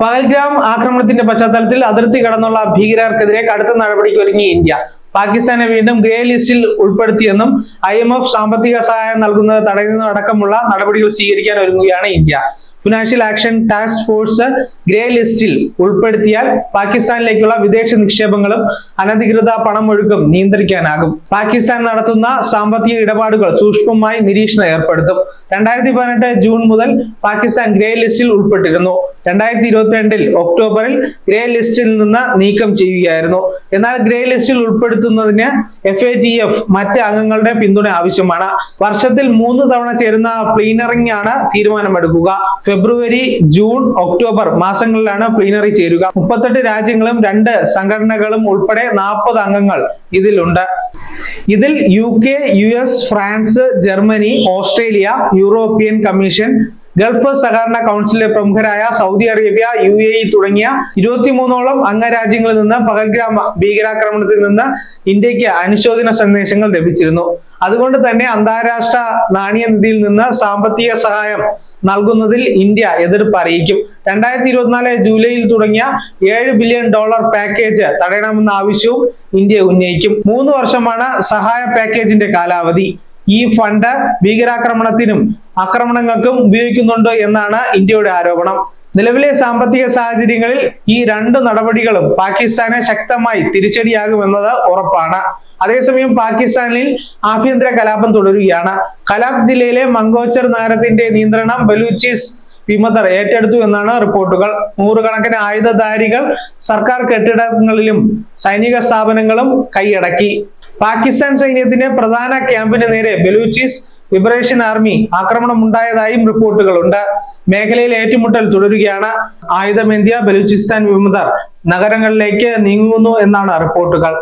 പഹൽഗ്രാം ആക്രമണത്തിന്റെ പശ്ചാത്തലത്തിൽ അതിർത്തി കടന്നുള്ള ഭീകരർക്കെതിരെ കടുത്ത നടപടിക്ക് ഒരുങ്ങി ഇന്ത്യ. പാകിസ്ഥാനെ വീണ്ടും ഗ്രേ ലിസ്റ്റിൽ ഉൾപ്പെടുത്തിയെന്നും ഐ എം എഫ് സാമ്പത്തിക സഹായം നൽകുന്നത് തടയുന്നതടക്കമുള്ള നടപടികൾ സ്വീകരിക്കാൻ ഒരുങ്ങുകയാണ് India. Financial action task force grey ലിസ്റ്റിൽ ഉൾപ്പെടുത്തിയാൽ പാകിസ്ഥാനിലേക്കുള്ള വിദേശ നിക്ഷേപങ്ങളും അനധികൃത പണമൊഴുക്കും നിയന്ത്രിക്കാനാകും. പാകിസ്ഥാൻ നടത്തുന്ന സാമ്പത്തിക ഇടപാടുകൾ സൂക്ഷ്മമായി നിരീക്ഷണം ഏർപ്പെടുത്തും. രണ്ടായിരത്തി പതിനെട്ട് ജൂൺ മുതൽ പാകിസ്ഥാൻ ഗ്രേ ലിസ്റ്റിൽ ഉൾപ്പെട്ടിരുന്നു. രണ്ടായിരത്തി ഇരുപത്തിരണ്ടിൽ ഒക്ടോബറിൽ ഗ്രേ ലിസ്റ്റിൽ നിന്ന് നീക്കം ചെയ്യുകയായിരുന്നു. എന്നാൽ ഗ്രേ ലിസ്റ്റിൽ ഉൾപ്പെടുത്തുന്നതിന് എഫ് എ ടി എഫ് മറ്റ് അംഗങ്ങളുടെ പിന്തുണ ആവശ്യമാണ്. വർഷത്തിൽ മൂന്ന് തവണ ചേരുന്ന പ്ലീനറിംഗ് ആണ് തീരുമാനമെടുക്കുക. ഫെബ്രുവരി ജൂൺ ഒക്ടോബർ മാസങ്ങളിലാണ് പ്ലീനറി ചേരുക. മുപ്പത്തെട്ട് രാജ്യങ്ങളും രണ്ട് സംഘടനകളും ഉൾപ്പെടെ നാൽപ്പത് അംഗങ്ങൾ ഇതിലുണ്ട്. ഇതിൽ U K U S France Germany Australia European Commission Gulf സഹകരണ കൗൺസിലിലെ പ്രമുഖരായ Saudi Arabia U A E തുടങ്ങിയ ഇരുപത്തിമൂന്നോളം അംഗരാജ്യങ്ങളിൽ നിന്ന് പകൽഗ്രാമ ഭീകരാക്രമണത്തിൽ നിന്ന് ഇന്ത്യയ്ക്ക് അനുശോചന സന്ദേശങ്ങൾ ലഭിച്ചിരുന്നു. അതുകൊണ്ട് തന്നെ അന്താരാഷ്ട്ര നാണയനിധിയിൽ നിന്ന് സാമ്പത്തിക സഹായം നൽകുന്നതിൽ ഇന്ത്യ എതിർപ്പ് അറിയിക്കും. രണ്ടായിരത്തി ഇരുപത്തിനാല് ജൂലൈയിൽ തുടങ്ങിയ ഏഴ് ബില്യൺ ഡോളർ പാക്കേജ് തടയണമെന്ന ആവശ്യവും ഇന്ത്യ ഉന്നയിക്കും. മൂന്ന് വർഷമാണ് സഹായ പാക്കേജിന്റെ കാലാവധി. ഈ ഫണ്ട് ഭീകരാക്രമണത്തിനും ആക്രമണങ്ങൾക്കും ഉപയോഗിക്കുന്നുണ്ട് എന്നാണ് ഇന്ത്യയുടെ ആരോപണം. നിലവിലെ സാമ്പത്തിക സാഹചര്യങ്ങളിൽ ഈ രണ്ട് നടപടികളും പാകിസ്ഥാനെ ശക്തമായി തിരിച്ചടിയാകുമെന്നത് ഉറപ്പാണ്. അതേസമയം പാകിസ്ഥാനിൽ ആഭ്യന്തര കലാപം തുടരുകയാണ്. കലാബ് ജില്ലയിലെ മങ്കോച്ചർ നഗരത്തിന്റെ നിയന്ത്രണം ബലൂച്ചിസ് വിമതർ ഏറ്റെടുത്തു എന്നാണ് റിപ്പോർട്ടുകൾ. നൂറുകണക്കിന് ആയുധധാരികൾ സർക്കാർ കെട്ടിടങ്ങളിലും സൈനിക സ്ഥാപനങ്ങളും കൈയടക്കി. പാകിസ്ഥാൻ സൈന്യത്തിന്റെ പ്രധാന ക്യാമ്പിന് നേരെ ബലൂച്ചിസ് ലിബറേഷൻ ആർമി ആക്രമണം ഉണ്ടായതായും റിപ്പോർട്ടുകളുണ്ട്. മേഖലയിൽ ഏറ്റുമുട്ടൽ തുടരുകയാണ്. ആയുധമേന്ത്യ ബലൂചിസ്ഥാൻ വിമതർ നഗരങ്ങളിലേക്ക് നീങ്ങുന്നു എന്നാണ് റിപ്പോർട്ടുകൾ.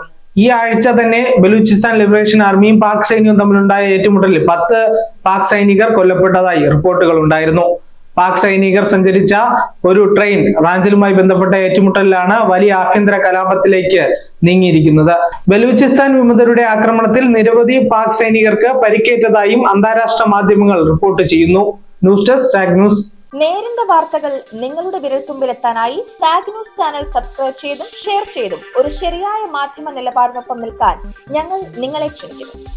ഈ ആഴ്ച തന്നെ ബലൂചിസ്ഥാൻ ലിബറേഷൻ ആർമിയും പാക് സൈന്യവും തമ്മിലുണ്ടായ ഏറ്റുമുട്ടലിൽ പത്ത് പാക് സൈനികർ കൊല്ലപ്പെട്ടതായി റിപ്പോർട്ടുകൾ ഉണ്ടായിരുന്നു. പാക് സൈനികർ സഞ്ചരിച്ച ഒരു ട്രെയിൻ റാഞ്ചിലുമായി ബന്ധപ്പെട്ട ഏറ്റുമുട്ടലിലാണ് വലിയ ആഭ്യന്തര കലാപത്തിലേക്ക് നീങ്ങിയിരിക്കുന്നത്. ബലൂചിസ്ഥാൻ വിമതരുടെ ആക്രമണത്തിൽ നിരവധി പാക് സൈനികർക്ക് പരിക്കേറ്റതായും അന്താരാഷ്ട്ര മാധ്യമങ്ങൾ റിപ്പോർട്ട് ചെയ്യുന്നു. News desk news. നേരിന്റെ വാർത്തകൾ നിങ്ങളുടെ വിരൽത്തുമ്പിലെത്താനായി സാഗ് ന്യൂസ് ചാനൽ സബ്സ്ക്രൈബ് ചെയ്തും ഷെയർ ചെയ്തും ഒരു ശരിയായ മാധ്യമ നിലപാടിനൊപ്പം നിൽക്കാൻ ഞങ്ങൾ നിങ്ങളെ ക്ഷണിക്കുന്നു.